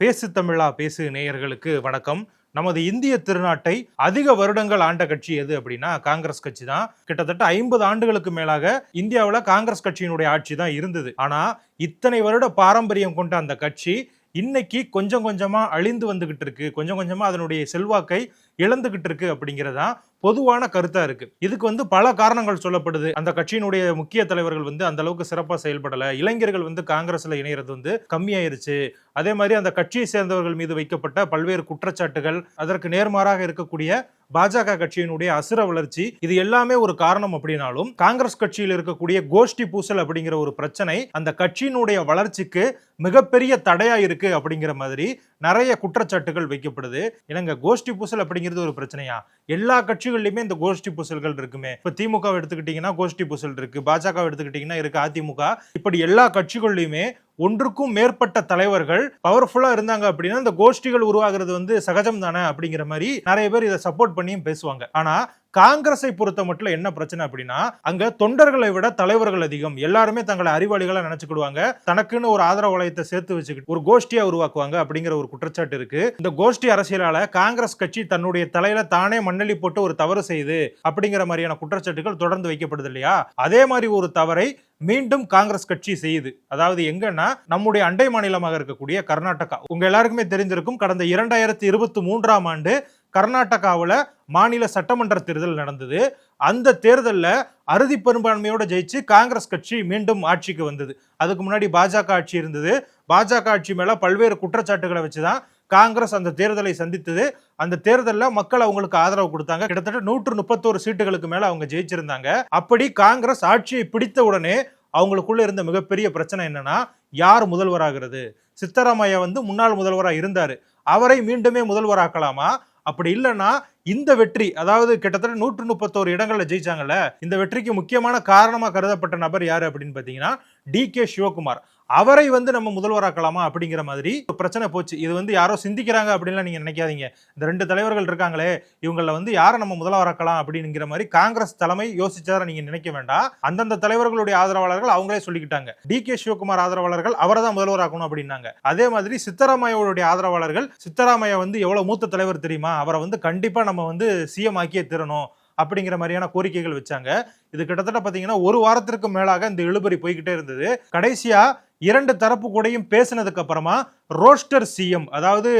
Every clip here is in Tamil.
பேசு தமிழா பேசு நேயர்களுக்கு வணக்கம். நமது இந்திய திருநாட்டை அதிக வருடங்கள் ஆண்ட கட்சி எது அப்படின்னா காங்கிரஸ் கட்சி தான். கிட்டத்தட்ட ஐம்பது ஆண்டுகளுக்கு மேலாக இந்தியாவில் காங்கிரஸ் கட்சியினுடைய ஆட்சி தான் இருந்தது. ஆனா இத்தனை வருட பாரம்பரியம் கொண்ட அந்த கட்சி இன்னைக்கு கொஞ்சம் கொஞ்சமா அழிந்து வந்துகிட்டு இருக்கு. கொஞ்சம் கொஞ்சமா அதனுடைய செல்வாக்கை இழந்துகிட்டு இருக்கு அப்படிங்கிறதான் பொதுவான கருத்தா இருக்கு. இதுக்கு வந்து பல காரணங்கள் சொல்லப்படுது. அந்த கட்சியினுடைய முக்கிய தலைவர்கள் வந்து அந்த அளவுக்கு சிறப்பாக செயல்படல. இளைஞர்கள் வந்து காங்கிரஸ்ல இணையறது வந்து கம்மியாயிருச்சு. அதே மாதிரி அந்த கட்சியை சேர்ந்தவர்கள் மீது வைக்கப்பட்ட பல்வேறு குற்றச்சாட்டுகள் அதற்கு நேர்மாறாக இருக்கக்கூடிய பாஜக கட்சியினுடைய அசுர வளர்ச்சி இது எல்லாமே ஒரு காரணம் அப்படின்னாலும் காங்கிரஸ் கட்சியில் இருக்கக்கூடிய கோஷ்டி பூசல் அப்படிங்கிற ஒரு பிரச்சனை அந்த கட்சியினுடைய வளர்ச்சிக்கு மிகப்பெரிய தடையா இருக்கு அப்படிங்கிற மாதிரி நிறைய குற்றச்சாட்டுகள் வைக்கப்படுது. எனக்கு கோஷ்டி பூசல் அப்படிங்கிறது ஒரு பிரச்சனையா? எல்லா கட்சிகள்லையுமே இந்த கோஷ்டி பூசல்கள் இருக்குமே. இப்ப திமுக எடுத்துக்கிட்டீங்கன்னா கோஷ்டி பூசல் இருக்கு பாஜக எடுத்துக்கிட்டீங்கன்னா இருக்கு அதிமுக. இப்படி எல்லா கட்சிகள்லையுமே ஒன்றுக்கும் மேற்பட்ட தலைவர்கள் பவர்ஃபுல்லா இருந்தாங்க அப்படின்னா இந்த கோஷ்டிகள் உருவாகிறது வந்து சகஜம் தானே அப்படிங்கிற மாதிரி நிறைய பேர் இதை சப்போர்ட் பண்ணியும் பேசுவாங்க. ஆனா காங்கிரஸை பொறுத்த மட்டும் என்ன பிரச்சனை அப்படின்னா அங்க தொண்டர்களை விட தலைவர்கள் அதிகம். எல்லாருமே தங்களை அறிவாளிகளா நினைச்சுக்கிடுவாங்க. தனக்குன்னு ஒரு ஆதரவு வளையத்தை சேர்த்து வச்சுக்கிட்டு ஒரு கோஷ்டியா உருவாக்குவாங்க அப்படிங்கிற ஒரு குற்றச்சாட்டு இருக்கு. இந்த கோஷ்டி அரசியலால காங்கிரஸ் கட்சி தன்னுடைய தலையில தானே மண்ணெளி போட்டு ஒரு தவறு செய்யுது அப்படிங்கிற மாதிரியான குற்றச்சாட்டுகள் தொடர்ந்து வைக்கப்படுது இல்லையா? அதே மாதிரி ஒரு தவறை மீண்டும் காங்கிரஸ் கட்சி செய்யுது. அதாவது எங்கன்னா நம்முடைய அண்டை மாநிலமாக இருக்கக்கூடிய கர்நாடகா. உங்க எல்லாருக்குமே தெரிஞ்சிருக்கும் கடந்த இரண்டாயிரத்தி இருபத்தி மூன்றாம் ஆண்டு கர்நாடகாவில் மாநில சட்டமன்ற தேர்தல் நடந்தது. அந்த தேர்தலில் அறுதி பெரும்பான்மையோடு ஜெயிச்சு காங்கிரஸ் கட்சி மீண்டும் ஆட்சிக்கு வந்தது. அதுக்கு முன்னாடி பாஜக ஆட்சி இருந்தது. பாஜக ஆட்சி மேலே பல்வேறு குற்றச்சாட்டுகளை வச்சு தான் காங்கிரஸ் அந்த தேர்தலை சந்தித்தது. அந்த தேர்தலில் மக்கள் அவங்களுக்கு ஆதரவு கொடுத்தாங்க. கிட்டத்தட்ட நூற்று முப்பத்தோரு சீட்டுகளுக்கு மேலே அவங்க ஜெயிச்சிருந்தாங்க. அப்படி காங்கிரஸ் ஆட்சியை பிடித்த உடனே அவங்களுக்குள்ள இருந்த மிகப்பெரிய பிரச்சனை என்னன்னா யார் முதல்வராகிறது? சித்தராமையா வந்து முன்னாள் முதல்வராக இருந்தார். அவரை மீண்டுமே முதல்வராக்கலாமா? அப்படி இல்லைன்னா இந்த வெற்றி அதாவது கிட்டத்தட்ட நூற்று முப்பத்தோரு இடங்களில் ஜெயிச்சாங்கல்ல இந்த வெற்றிக்கு முக்கியமான காரணமாக கருதப்பட்ட நபர் யாரு அப்படின்னு பார்த்தீங்கன்னா டி கே சிவகுமார். அவரை வந்து நம்ம முதல்வராக்கலாமா அப்படிங்கிற மாதிரி ஒரு பிரச்சனை போச்சு. இது வந்து யாரோ சிந்திக்கிறாங்க அப்படின்லாம் நீங்க நினைக்காதீங்க. இந்த ரெண்டு தலைவர்கள் இருக்காங்களே இவங்களை வந்து யாரை நம்ம முதல்வராக்கலாம் அப்படிங்கிற மாதிரி காங்கிரஸ் தலைமை யோசிச்சார நீங்க நினைக்க வேண்டாம். அந்தந்த தலைவர்களுடைய ஆதரவாளர்கள் அவங்களே சொல்லிக்கிட்டாங்க. டி கே சிவகுமார் ஆதரவாளர்கள் அவரை தான் முதல்வராக்கணும் அப்படின்னாங்க. அதே மாதிரி சித்தராமையாவுடைய ஆதரவாளர்கள் சித்தராமையா வந்து எவ்வளவு மூத்த தலைவர் தெரியுமா? அவரை வந்து கண்டிப்பா நம்ம வந்து சிஎம் ஆக்கியே தரணும். அப்படிங்கிற மாதிரியான கோரிக்கைகள் வச்சாங்க. இது கிட்டத்தட்ட பார்த்தீங்கன்னா ஒரு வாரத்திற்கு மேலாக இந்த இழுபறி போய்கிட்டே இருந்தது. கடைசியா இரண்டு தரப்பு கூடையும் பேசினதுக்கு அப்புறமா ரோஸ்டர் சிஎம் அதாவது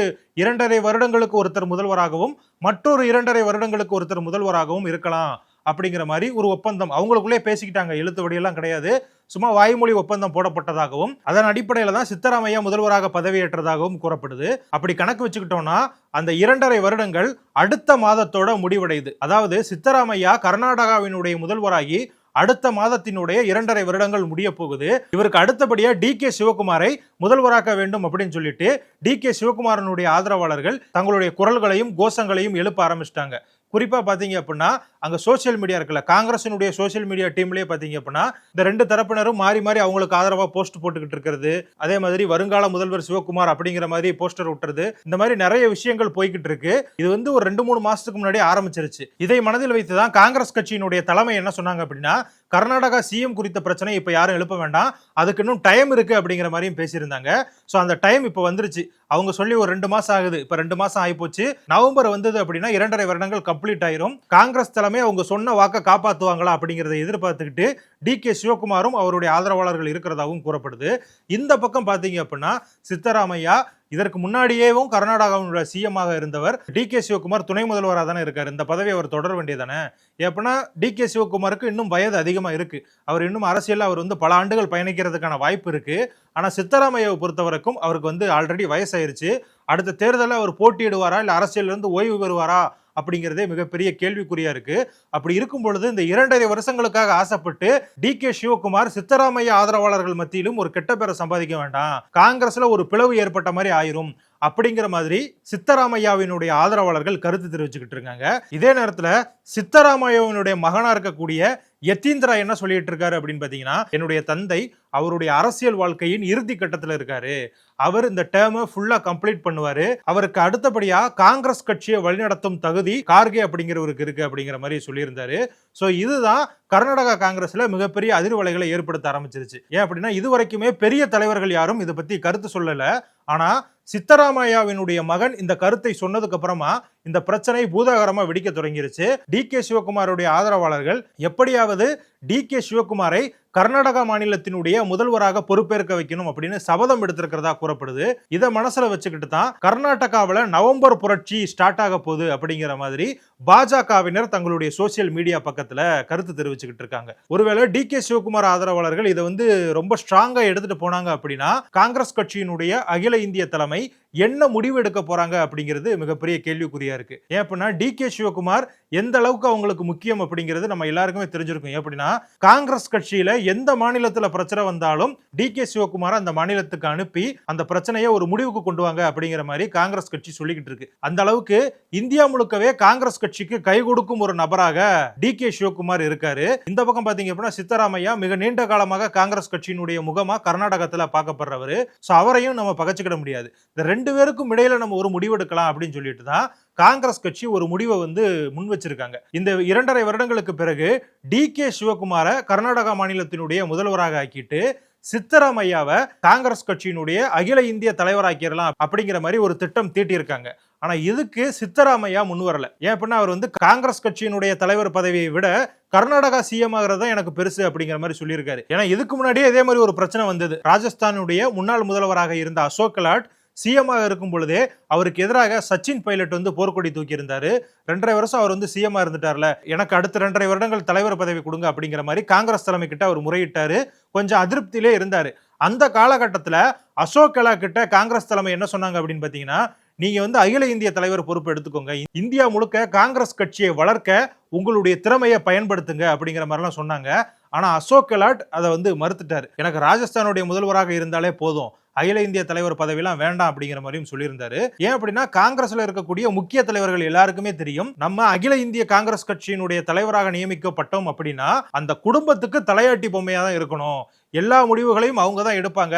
இரண்டரை வருடங்களுக்கு ஒருத்தர் முதல்வராகவும் மற்றொரு இரண்டரை வருடங்களுக்கு ஒருத்தர் முதல்வராகவும் இருக்கலாம். அப்படிங்கிற மாதிரி ஒரு ஒப்பந்தம். அவங்களுக்குள்ளே பேசிக்கிட்டாங்க. எழுத்து வழியெல்லாம் கிடையாது. சும்மா வாய்மொழி ஒப்பந்தம் போடப்பட்டதாகவும் அதன் அடிப்படையில் தான் சித்தராமையா முதல்வராக பதவியேற்றதாகவும் கூறப்படுது. அப்படி கணக்கு வச்சுக்கிட்டோம்னா அந்த இரண்டரை வருடங்கள் அடுத்த மாதத்தோட முடிவடையுது. அதாவது சித்தராமையா கர்நாடகாவினுடைய முதல்வராகி அடுத்த மாதத்தினுடைய இரண்டரை வருடங்கள் முடிய போகுது. இவருக்கு அடுத்தபடியா டி கே சிவகுமாரை முதல்வராக்க வேண்டும் அப்படின்னு சொல்லிட்டு டி கே சிவகுமாரனுடைய ஆதரவாளர்கள் தங்களுடைய குரல்களையும் கோஷங்களையும் எழுப்ப ஆரம்பிச்சிட்டாங்க. குறிப்பாக பார்த்தீங்க அப்படின்னா அங்கே சோசியல் மீடியா இருக்குல்ல காங்கிரஸினுடைய சோசியல் மீடியா டீம்லேயே பார்த்தீங்க அப்படின்னா இந்த ரெண்டு தரப்பினரும் மாறி மாறி அவங்களுக்கு ஆதரவாக போஸ்ட் போட்டுக்கிட்டு இருக்கிறது அதே மாதிரி வருங்கால முதல்வர் சிவகுமார் அப்படிங்கிற மாதிரி போஸ்டர் விட்டுறது இந்த மாதிரி நிறைய விஷயங்கள் போய்கிட்டு இருக்கு. இது வந்து ஒரு ரெண்டு மூணு மாசத்துக்கு முன்னாடி ஆரம்பிச்சிருச்சு. இதை மனதில் வைத்து தான் காங்கிரஸ் கட்சியினுடைய தலைமை என்ன சொன்னாங்க அப்படின்னா கர்நாடகா சிஎம் குறித்த பிரச்சனை இப்போ யாரும் எழுப்ப வேண்டாம். அதுக்கு இன்னும் டைம் இருக்கு அப்படிங்கிற மாதிரியும் பேசியிருந்தாங்க. ஸோ அந்த டைம் இப்போ வந்துருச்சு. அவங்க சொல்லி ஒரு ரெண்டு மாசம் ஆகுது. இப்போ ரெண்டு மாசம் ஆகிப்போச்சு நவம்பர் வந்தது அப்படின்னா இரண்டரை வருடங்கள் கம்ப்ளீட் ஆயிரும். காங்கிரஸ் தலைமை அவங்க சொன்ன வாக்கை காப்பாற்றுவாங்களா அப்படிங்கிறத எதிர்பார்த்துக்கிட்டு டி கே சிவகுமாரும் அவருடைய ஆதரவாளர்கள் இருக்கிறதாகவும் கூறப்படுது. இந்த பக்கம் பார்த்தீங்க அப்படின்னா சித்தராமையா இதற்கு முன்னாடியேவும் கர்நாடகாவினுடைய சிஎம்மாக இருந்தவர் டி கே சிவகுமார் துணை முதல்வராக தானே இருக்கார். இந்த பதவி அவர் தொடர வேண்டியதானே எப்படின்னா டி கே சிவகுமாருக்கு இன்னும் வயது அதிகமாக இருக்குது அவர் இன்னும் அரசியலில் அவர் வந்து பல ஆண்டுகள் பயணிக்கிறதுக்கான வாய்ப்பு இருக்குது ஆனால் சித்தராமையாவை பொறுத்தவரைக்கும் அவருக்கு வந்து ஆல்ரெடி வயசாயிருச்சு. அடுத்த தேர்தலில் அவர் போட்டியிடுவாரா? இல்லை அரசியலிருந்து ஓய்வு பெறுவாரா? அப்படிங்கிறதே மிகப்பெரிய கேள்விக்குறியா இருக்கு. அப்படி இருக்கும் பொழுது இந்த இரண்டரை வருஷங்களுக்காக ஆசைப்பட்டு டி கே சிவகுமார் சித்தராமையா ஆதரவாளர்கள் மத்தியிலும் ஒரு கெட்ட பேரை சம்பாதிக்க வேண்டாம். காங்கிரஸ்ல ஒரு பிளவு ஏற்பட்ட மாதிரி ஆயிரும். அப்படிங்கிற மாதிரி சித்தராமையாவினுடைய ஆதரவாளர்கள் கருத்து தெரிவிச்சுக்கிட்டு இருக்காங்க. இதே நேரத்தில் சித்தராமையாவினுடைய மகனா இருக்கக்கூடிய யத்தீந்திரா என்ன சொல்லிட்டு இருக்காரு அப்படின்னு பார்த்தீங்கன்னா என்னுடைய தந்தை அவருடைய அரசியல் வாழ்க்கையின் இறுதி கட்டத்தில் இருக்காரு. அவர் இந்த டேர்மை ஃபுல்லாக கம்ப்ளீட் பண்ணுவார். அவருக்கு அடுத்தபடியாக காங்கிரஸ் கட்சியை வழிநடத்தும் தகுதி கார்கே அப்படிங்கிறவருக்கு இருக்குது அப்படிங்கிற மாதிரி சொல்லியிருந்தாரு. ஸோ இதுதான் கர்நாடகா காங்கிரஸில் மிகப்பெரிய அதிர்வலைகளை ஏற்படுத்த ஆரம்பிச்சிருச்சு. ஏன் அப்படின்னா இது வரைக்குமே பெரிய தலைவர்கள் யாரும் இதை பற்றி கருத்து சொல்லலை. ஆனால் சித்தராமையாவினுடைய மகன் இந்த கருத்தை சொன்னதுக்கு அப்புறமா இந்த பிரச்சனை பூதாகரமா வெடிக்க தொடங்கிருச்சு. டி கே சிவகுமாருடைய ஆதரவாளர்கள் எப்படியாவது டி கே சிவகுமாரை கர்நாடகா மாநிலத்தினுடைய முதல்வராக பொறுப்பேற்க வைக்கணும் அப்படின்னு சபதம் எடுத்திருக்கிறதா கூறப்படுது. இதை மனசுல வச்சுக்கிட்டு தான் கர்நாடகாவில் நவம்பர் புரட்சி ஸ்டார்ட் ஆக போகுது அப்படிங்கிற மாதிரி பாஜகவினர் தங்களுடைய சோசியல் மீடியா பக்கத்துல கருத்து தெரிவிச்சுக்கிட்டு இருக்காங்க. ஒருவேளை டி கே சிவகுமார் ஆதரவாளர்கள் இதை வந்து ரொம்ப ஸ்ட்ராங்கா எடுத்துட்டு போனாங்க அப்படின்னா காங்கிரஸ் கட்சியினுடைய அகில இந்திய தலைமை என்ன முடிவு எடுக்க போறாங்க அப்படிங்கிறது மிகப்பெரிய கேள்விக்குறியா இருக்கு. ஏன் அப்படின்னா டி கே சிவகுமார் எந்த அளவுக்கு அவங்களுக்கு முக்கியம் அப்படிங்கிறது நம்ம எல்லாருக்குமே தெரிஞ்சிருக்கும். எப்படின்னா காங்கிரஸ் கட்சியில எந்த மாநிலத்துல பிரச்சனை வந்தாலும் டி கே சிவகுமார் அந்த மாநிலத்துக்கு அனுப்பி அந்த பிரச்சனையை ஒரு முடிவுக்கு கொண்டு வாங்க அப்படிங்கிற மாதிரி காங்கிரஸ் கட்சி சொல்லிக்கிட்டு இருக்கு. அந்த அளவுக்கு இந்தியா முழுக்கவே காங்கிரஸ் கட்சிக்கு கை கொடுக்கும் ஒரு நபராக டி கே சிவகுமார் இருக்காரு. இந்த பக்கம் பாத்தீங்க அப்படின்னா சித்தராமையா மிக நீண்ட காலமாக காங்கிரஸ் கட்சியினுடைய முகமா கர்நாடகத்துல பார்க்கப்படுறவர். ஸோ அவரையும் நம்ம பகச்சுக்கிட முடியாது. இந்த ரெண்டு பேருக்கும் இடையில நம்ம ஒரு முடிவெடுக்கலாம் அப்படின்னு சொல்லிட்டு தான் காங்கிரஸ் கட்சி ஒரு முடிவை வந்து முன் வச்சிருக்காங்க. இந்த இரண்டரை வருடங்களுக்கு பிறகு டி கே சிவகுமாரை கர்நாடகா மாநிலத்தினுடைய முதல்வராக ஆக்கிட்டு சித்தராமையாவை காங்கிரஸ் கட்சியினுடைய அகில இந்திய தலைவராக்கிடலாம் அப்படிங்கிற மாதிரி ஒரு திட்டம் தீட்டியிருக்காங்க. ஆனா இதுக்கு சித்தராமையா முன் வரல. ஏன் அப்படின்னா அவர் வந்து காங்கிரஸ் கட்சியினுடைய தலைவர் பதவியை விட கர்நாடகா சிஎம் ஆகிறது தான் எனக்கு பெருசு அப்படிங்கிற மாதிரி சொல்லியிருக்காரு. ஏன்னா இதுக்கு முன்னாடியே இதே மாதிரி ஒரு பிரச்சனை வந்தது. ராஜஸ்தானுடைய முன்னாள் முதல்வராக இருந்த அசோக் கலாட் சிஎம்மாக இருக்கும் பொழுதே அவருக்கு எதிராக சச்சின் பைலட் வந்து போர்க்கொடி தூக்கியிருந்தார். ரெண்டரை வருஷம் அவர் வந்து சிஎம்மாக இருந்துட்டார்ல. எனக்கு அடுத்த ரெண்டரை வருடங்கள் தலைவர் பதவி கொடுங்க அப்படிங்கிற மாதிரி காங்கிரஸ் தலைமை கிட்ட அவர் முறையிட்டார். கொஞ்சம் அதிருப்தியிலே இருந்தார். அந்த காலகட்டத்தில் அசோக் கெலா கிட்ட காங்கிரஸ் தலைமை என்ன சொன்னாங்க அப்படின்னு பார்த்தீங்கன்னா நீங்கள் வந்து அகில இந்திய தலைவர் பொறுப்பு எடுத்துக்கோங்க. இந்தியா முழுக்க காங்கிரஸ் கட்சியை வளர்க்க உங்களுடைய திறமையை பயன்படுத்துங்க அப்படிங்கிற மாதிரிலாம் சொன்னாங்க. ஆனால் அசோக் கெலாட் அதை வந்து மறுத்துட்டார். எனக்கு ராஜஸ்தானுடைய முதல்வராக இருந்தாலே போதும். அகில இந்திய தலைவர் பதவியெல்லாம் வேண்டாம் அப்படிங்கிற மாதிரியும் சொல்லியிருந்தாரு. ஏன் அப்படின்னா காங்கிரஸ்ல இருக்கக்கூடிய முக்கிய தலைவர்கள் எல்லாருக்குமே தெரியும். நம்ம அகில இந்திய காங்கிரஸ் கட்சியினுடைய தலைவராக நியமிக்கப்பட்டோம் அப்படின்னா அந்த குடும்பத்துக்கு தலையாட்டி பொம்மையாக தான் இருக்கணும். எல்லா முடிவுகளையும் அவங்க தான் எடுப்பாங்க.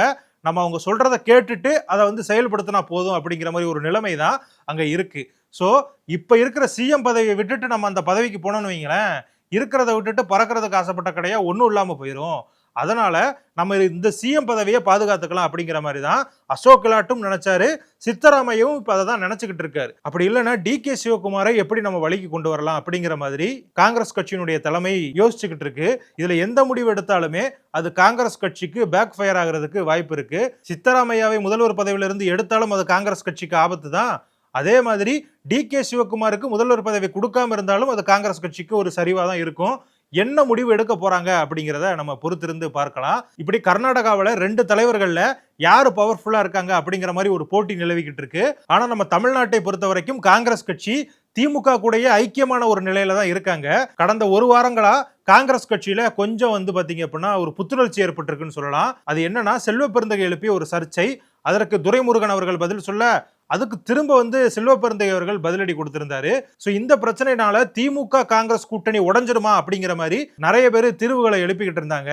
நம்ம அவங்க சொல்றத கேட்டுட்டு அதை வந்து செயல்படுத்தினா போதும் அப்படிங்கிற மாதிரி ஒரு நிலைமை தான் அங்க இருக்கு. ஸோ இப்போ இருக்கிற சிஎம் பதவியை விட்டுட்டு நம்ம அந்த பதவிக்கு போனோம்னு வைங்களேன் இருக்கிறத விட்டுட்டு பறக்கிறதுக்கு ஆசைப்பட்ட கடையா ஒன்றும் இல்லாமல் போயிடும் அதனால நம்ம இந்த சிஎம் பதவியை பாதுகாத்துக்கலாம் அப்படிங்கிற மாதிரி தான் அசோக் கெலாட்டும் நினைச்சாரு. சித்தராமையும் இப்போ அதை தான் நினைச்சுக்கிட்டு இருக்காரு. அப்படி இல்லைன்னா டி கே சிவகுமாரை எப்படி நம்ம வழிக்கு கொண்டு வரலாம் அப்படிங்கிற மாதிரி காங்கிரஸ் கட்சியினுடைய தலைமை யோசிச்சுக்கிட்டு இருக்கு. இதுல எந்த முடிவு எடுத்தாலுமே அது காங்கிரஸ் கட்சிக்கு பேக் ஃபயர் ஆகிறதுக்கு வாய்ப்பு இருக்கு. சித்தராமையாவை முதல்வர் பதவியிலிருந்து எடுத்தாலும் அது காங்கிரஸ் கட்சிக்கு ஆபத்து தான் அதே மாதிரி டி கே சிவகுமாருக்கு முதல்வர் பதவி கொடுக்காம இருந்தாலும் அது காங்கிரஸ் கட்சிக்கு ஒரு சரிவாக தான் இருக்கும். என்ன முடிவு எடுக்க போறாங்க அப்படிங்கிறத நம்ம பொறுத்திருந்து பார்க்கலாம். இப்படி கர்நாடகாவில் ரெண்டு தலைவர்களில் யார் பவர்ஃபுல்லாக இருக்காங்க அப்படிங்கிற மாதிரி ஒரு போட்டி நிலவிக்கிட்டு இருக்கு. ஆனால் நம்ம தமிழ்நாட்டை பொறுத்த வரைக்கும் காங்கிரஸ் கட்சி திமுக கூடயே ஐக்கியமான ஒரு நிலையில தான் இருக்காங்க. கடந்த ஒரு வாரங்களா காங்கிரஸ் கட்சியில கொஞ்சம் வந்து பாத்தீங்க அப்படின்னா ஒரு புத்துணர்ச்சி ஏற்பட்டிருக்குன்னு சொல்லலாம். அது என்னன்னா செல்வ பெருந்தகை எழுப்பிய ஒரு சர்ச்சை. அதற்கு துரைமுருகன் அவர்கள் பதில் சொல்ல அதுக்கு திரும்ப வந்து செல்வப்பெருந்தை அவர்கள் பதிலடி கொடுத்திருந்தாரு. ஸோ இந்த பிரச்சனைனால திமுக காங்கிரஸ் கூட்டணி உடஞ்சிருமா அப்படிங்கிற மாதிரி நிறைய பேர் தீர்வுகளை எழுப்பிக்கிட்டு இருந்தாங்க.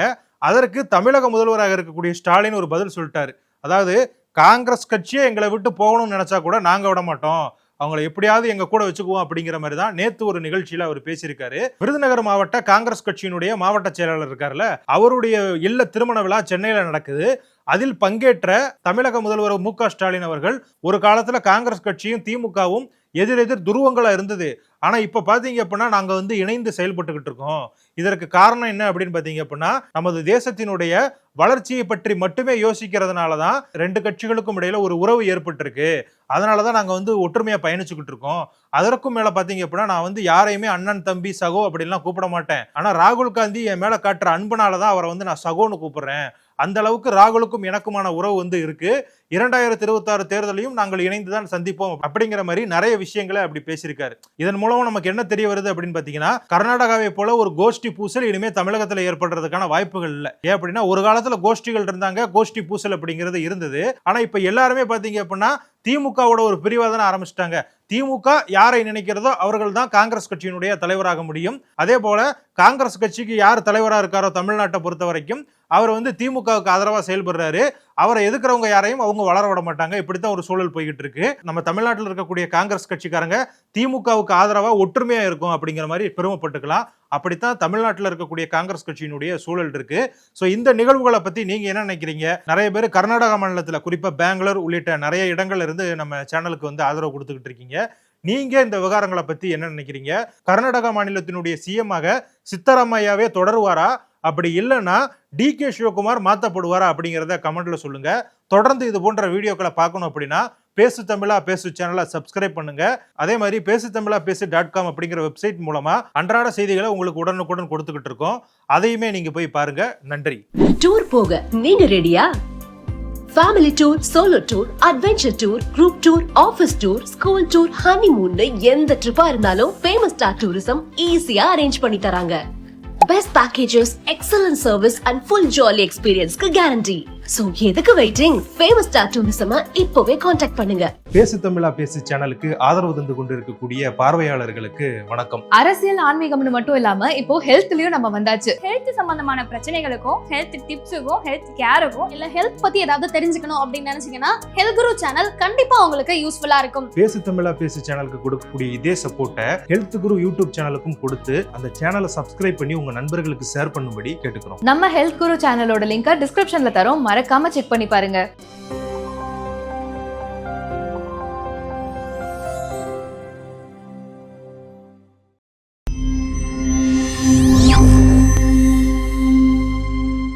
அதற்கு தமிழக முதல்வராக இருக்கக்கூடிய ஸ்டாலின் ஒரு பதில் சொல்லிட்டாரு. அதாவது காங்கிரஸ் கட்சியே எங்களை விட்டு போகணும்னு நினைச்சா கூட நாங்க விட மாட்டோம். அவங்களை எப்படியாவது எங்க கூட வச்சுக்குவோம் அப்படிங்கிற மாதிரி தான் நேத்து ஒரு நிகழ்ச்சியில அவர் பேசியிருக்காரு. விருதுநகர் மாவட்ட காங்கிரஸ் கட்சியினுடைய மாவட்ட செயலாளர் இருக்காருல்ல அவருடைய இல்ல திருமண விழா சென்னையில நடக்குது. அதில் பங்கேற்ற தமிழக முதல்வர் மு க ஸ்டாலின் அவர்கள் ஒரு காலத்தில் காங்கிரஸ் கட்சியும் திமுகவும் எதிரெதிர் துருவங்களாக இருந்தது. ஆனால் இப்போ பார்த்தீங்க அப்படின்னா நாங்கள் வந்து இணைந்து செயல்பட்டுக்கிட்டு இருக்கோம். இதற்கு காரணம் என்ன அப்படின்னு பார்த்தீங்க அப்படின்னா நமது தேசத்தினுடைய வளர்ச்சியை பற்றி மட்டுமே யோசிக்கிறதுனால தான் ரெண்டு கட்சிகளுக்கும் இடையில ஒரு உறவு ஏற்பட்டிருக்கு. அதனால தான் நாங்கள் வந்து ஒற்றுமையாக பயணிச்சுக்கிட்டு இருக்கோம். அதற்கும் மேலே பார்த்தீங்க அப்படின்னா நான் வந்து யாரையுமே அண்ணன் தம்பி சகோ அப்படின்லாம் கூப்பிட மாட்டேன். ஆனால் ராகுல் காந்தி என் மேலே காட்டுற அன்புனால தான் அவரை வந்து நான் சகோன்னு கூப்பிடுறேன். அந்த அளவுக்கு ராகுலுக்கும் எனக்குமான உறவு வந்து இருக்கு. இரண்டாயிரத்தி இருபத்தாறு தேர்தலையும் நாங்கள் இணைந்து தான் சந்திப்போம் அப்படிங்கிற மாதிரி நிறைய விஷயங்களை அப்படி பேசியிருக்காரு. இதன் மூலம் நமக்கு என்ன தெரிய வருது அப்படின்னு பார்த்தீங்கன்னா கர்நாடகாவை போல ஒரு கோஷ்டி பூசல் இனிமே தமிழகத்தில் ஏற்படுறதுக்கான வாய்ப்புகள் இல்லை. ஏன் அப்படின்னா ஒரு காலத்தில் கோஷ்டிகள் இருந்தாங்க கோஷ்டி பூசல் அப்படிங்கிறது இருந்தது. ஆனால் இப்போ எல்லாருமே பார்த்தீங்க அப்படின்னா திமுகவோட ஒரு பிரிவாக தானே ஆரம்பிச்சிட்டாங்க. திமுக யாரை நினைக்கிறதோ அவர்கள் தான் காங்கிரஸ் கட்சியினுடைய தலைவராக முடியும். அதே போல காங்கிரஸ் கட்சிக்கு யார் தலைவராக இருக்காரோ தமிழ்நாட்டை பொறுத்த வரைக்கும் அவர் வந்து திமுகவுக்கு ஆதரவாக செயல்படுறாரு. அவரை எதிர்க்கிறவங்க யாரையும் அவங்க வளர விட மாட்டாங்க. இப்படித்தான் ஒரு சூழல் போய்கிட்டு இருக்கு நம்ம தமிழ்நாட்டில் இருக்கக்கூடிய காங்கிரஸ் கட்சிக்காரங்க திமுகவுக்கு ஆதரவா ஒற்றுமையா இருக்கும் அப்படிங்கிற மாதிரி பெருமைப்பட்டுக்கலாம். அப்படித்தான் தமிழ்நாட்டில் இருக்கக்கூடிய காங்கிரஸ் கட்சியினுடைய சூழல் இருக்கு. ஸோ இந்த நிகழ்வுகளை பத்தி நீங்க என்ன நினைக்கிறீங்க? நிறைய பேர் கர்நாடக மாநிலத்தில் குறிப்பா பெங்களூர் உள்ளிட்ட நிறைய இடங்கள்ல இருந்து நம்ம சேனலுக்கு வந்து ஆதரவு கொடுத்துக்கிட்டு இருக்கீங்க. நீங்க இந்த விவகாரங்களை பத்தி என்ன நினைக்கிறீங்க? கர்நாடக மாநிலத்தினுடைய சிஎம் ஆக சித்தராமையாவே தொடருவாரா? அப்படி இல்லைன்னா டி கே சிவகுமார் மாற்றப்படுவாரா அப்படிங்கிறத கமெண்ட்டில் சொல்லுங்கள் தொடர்ந்து இது போன்ற வீடியோக்களை பார்க்கணும் அப்படின்னா பேசு தமிழா பேசு சேனலை சப்ஸ்கிரைப் பண்ணுங்க. அதே மாதிரி பேசு தமிழா பேசு டாட் காம் அப்படிங்கிற வெப்சைட் மூலமா அன்றாட செய்திகளை உங்களுக்கு உடனுக்குடன் கொடுத்துக்கிட்டு இருக்கோம். அதையுமே நீங்க போய் பாருங்க. நன்றி. டூர் போக நீங்க ரெடியா? Family tour solo tour adventure tour group tour office tour school tour honeymoon எந்த ட்ரிப்பா இருந்தாலும் ஃபேமஸ் ஸ்டார் டூரிசம் ஈஸியா அரேஞ்ச் பண்ணி தராங்க. best packages, excellent service and full jolly experience guarantee. So எதுக்கு வெயிட்டிங் ஃபேமஸ் ஸ்டார் டூரிசம் இப்போவே காண்டாக்ட் பண்ணுங்க. பேசு தமிழா பேசு சேனலுக்கு ஆதரவு தந்து கொண்டிருக்கக்கூடிய பார்வையாளர்களுக்கு வணக்கம். அரசியல் ஆன்மீகம்னு மட்டும் இல்லாம இப்போ ஹெல்த்லயும் நம்ம வந்தாச்சு. ஹெல்த் சம்பந்தமான பிரச்சனைகளுக்கும் ஹெல்த் டிப்ஸுக்கும் ஹெல்த் கேருக்கும் இல்ல ஹெல்த் பத்தி ஏதாவது தெரிஞ்சுக்கணும் அப்படின்னு நினைச்சீங்கன்னா ஹெல்த் குரு சேனல் கண்டிப்பா உங்களுக்கு யூஸ்ஃபுல்லா இருக்கும். பேசு தமிழா பேசு சேனலுக்கு கொடுக்கக்கூடிய இதே சப்போர்ட்டை ஹெல்த் குரு யூடியூப் சேனலுக்கும் கொடுத்து அந்த சேனலை சப்ஸ்கிரைப் பண்ணி உங்க நண்பர்களுக்கு ஷேர் பண்ணும்படி கேட்டுக்கிறோம். நம்ம ஹெல்த் குரு சேனலோட லிங்கை டிஸ்கிரிப்ஷன்ல தரோம். மறக்காம செக் பண்ணி பாருங்க.